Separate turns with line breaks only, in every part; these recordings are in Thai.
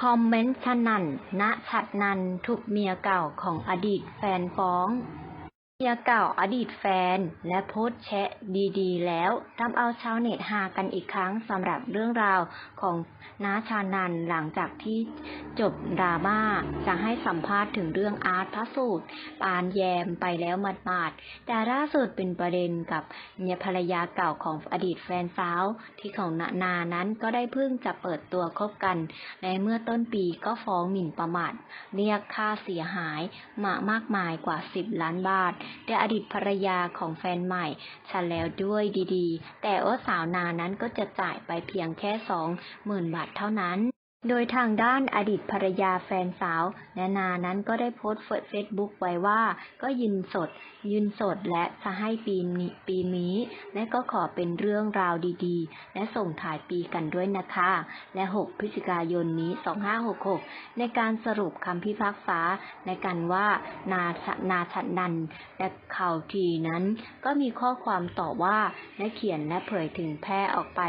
คอมเมนต์สนั่นณฉัตรนันท์ถูกเมียเก่าของอดีตแฟนฟ้อง เมียเก่าอดีตแฟน และโพสแชะดีๆ แล้วทำเอาชาวเน็ตฮากันอีกครั้งสำหรับเรื่องราวของน้าชานันหลังจากที่จบดราม่าจะให้สัมภาษณ์ถึงเรื่องอาร์ตพระสูตร ปานแยมไปแล้วหมาดแต่ล่าสุดเป็นประเด็นกับเมียภรรยาเก่าของอดีตแฟนสาว ที่ของนานานั้นก็ได้เพิ่งจะเปิดตัวคบกันในเมื่อต้นปีก็ฟ้องหมิ่นประมาทเรียกค่าเสียหายมามากมายกว่า 10 ล้านบาทแต่อดีตภรรยาของแฟนใหม่ฉันแล้วด้วยดีๆ แต่ว่าสาวนานั้นก็จะจ่ายไปเพียงแค่สองหมื่นบาทเท่านั้น โดยทางด้านอดีตภรรยาแฟนสาวนานานั้นก็ได้โพสต์เฟซบุ๊กไว้ว่า ก็ยินสดยืนสดและจะให้ปีนี้ปีนี้ และก็ขอเป็นเรื่องราวดีๆ และส่งถ่ายปีกันด้วยนะคะ และ 6 พฤศจิกายนนี้ 2566 ในการสรุปคำพิพากษาในการว่านาชนาชัดนันและข่าวทีนั้น ก็มีข้อความต่อว่าและเขียนและเผยถึงแพร่ออกไป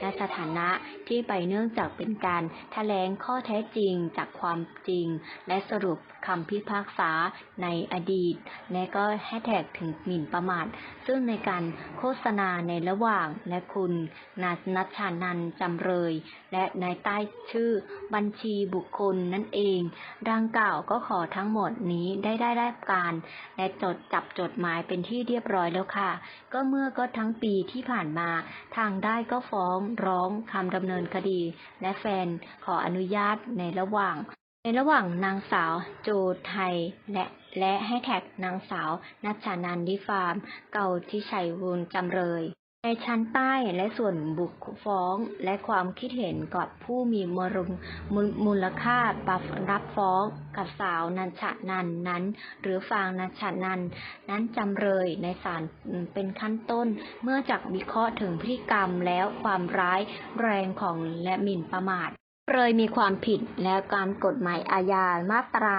ในสถานะที่ไปเนื่องจากเป็นการแถลงข้อเท็จจริงจากความจริง และสรุปคำพิพากษาในอดีต และก็แฮชแท็กถึงหมิ่นประมาท ซึ่งในการโฆษณาในระหว่างและคุณนานัชชานันจำเลย และในใต้ชื่อบัญชีบุคคลนั่นเอง ดังกล่าวก็ขอทั้งหมดนี้ได้ได้รับการ และจดจับจดหมายเป็นที่เรียบร้อยแล้วค่ะ ก็เมื่อก็ทั้งปีที่ผ่านมา ทางได้ก็ฟ้องร้องคำดำเนินคดี และแฟนขออนุญาตในระหว่าง ในระหว่างนางสาวโจไทยและและให้แท็กนางสาวนัชชานันดิฟาร์ม เก่าที่ชัยวูลจำเลย ในชั้นใต้และส่วนบุกฟ้องและความคิดเห็นกับผู้มีมรุมมูลค่าปรับรับฟ้องกับสาวนันชนันนั้น หรือฟางนันชนันนั้นจำเลยในศาลเป็นขั้นต้น เมื่อจากวิเคราะห์ถึงพฤติกรรมแล้วความร้ายแรงของและหมิ่นประมาท เลยมีความผิดและการกฎหมายอาญามาตรา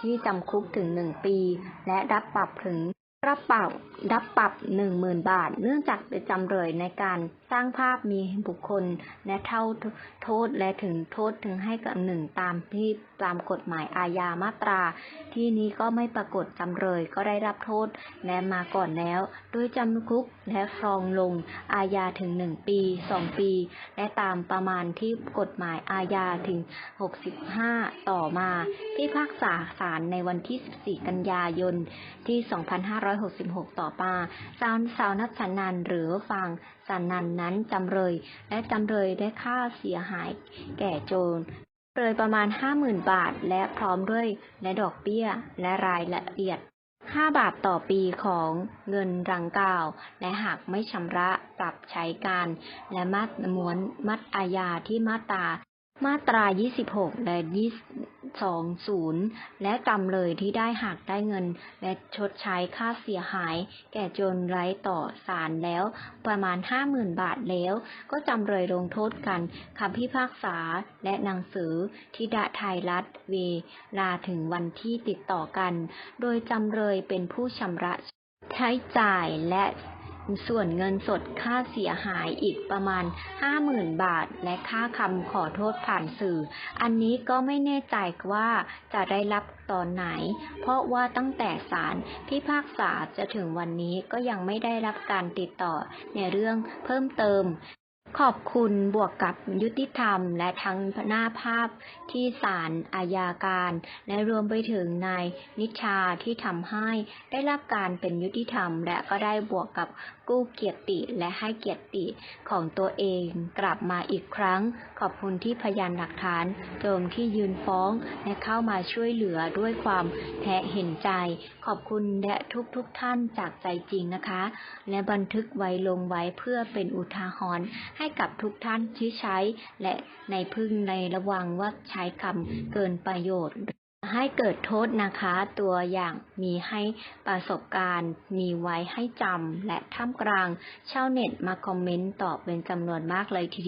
ที่จำคุกถึงหนึ่งปี และรับปรับถึง กรับปรับรับปรับหนึ่งหมื่นบาท เนื่องจากเป็นจำเลยในการสร้างภาพมีบุคคล และเท่าโทษและถึงโทษถึงให้กับหนึ่งตามที่ตามกฎหมายอาญามาตรา ที่นี้ก็ไม่ปรากฏจำเลยก็ได้รับโทษและมาก่อนแล้ว ด้วยจำคุกและครองลงอาญาถึงหนึ่งปีสองปี และตามประมาณที่กฎหมายอาญาถึง 65 ต่อมาพิพากษาศาลในวันที่ 14 กันยายนที่2566 ต่อมาสาวสาวนัชนันหรือฟางสันนันนั้นจำเลย และจำเลยได้ค่าเสียหายแก่โจรเลยประมาณ 50,000 บาท และพร้อมด้วยและดอกเบี้ย และรายละเอียด 5 บาทต่อปีของเงินรังกล่าว และหากไม่ชำระปรับใช้การ และมัดมวนมัดอาญาที่มาตรามาตรา 26 และ 20 และจำเลยที่ได้หักได้เงิน และชดใช้ค่าเสียหาย แก่โจรไร้ต่อศาลแล้ว ประมาณ 50,000 บาทแล้ว ก็จำเลยลงโทษกันคำพิพากษาและหนังสือทิดาไทยรัฐเวลาถึงวันที่ติดต่อกัน โดยจำเลยเป็นผู้ชำระใช้จ่ายและ ส่วนเงินสดค่าเสียหายอีกประมาณ 50,000 บาท และค่าคำขอโทษผ่านสื่อ อันนี้ก็ไม่แน่ใจว่าจะได้รับตอนไหน เพราะว่าตั้งแต่ศาลพิพากษาจะถึงวันนี้ก็ยังไม่ได้รับการติดต่อในเรื่องเพิ่มเติม ขอบคุณบวกกับยุติธรรม และทั้งหน้าภาพที่ศาลอาญาการ และรวมไปถึงนายนิชาที่ทำให้ได้รับการเป็นยุติธรรม และก็ได้บวกกับกู้เกียรติและให้เกียรติของตัวเองกลับมาอีกครั้ง ขอบคุณที่พยานหลักฐานโจมที่ยืนฟ้องและเข้ามาช่วยเหลือด้วยความแท้เห็นใจ ขอบคุณและทุกทุกท่านจากใจจริงนะคะ และบันทึกไว้ลงไว้เพื่อเป็นอุทาหรณ์ให้กับทุกท่านที่ใช้ และในพึ่งในระวังว่าใช้คำเกินประโยชน์ ให้เกิดโทษนะคะ ตัวอย่างมีให้ประสบการณ์ มีไว้ให้จำและท่ามกลางชาวเน็ตมาคอมเมนต์ตอบเป็นจำนวนมากเลยทีเดียว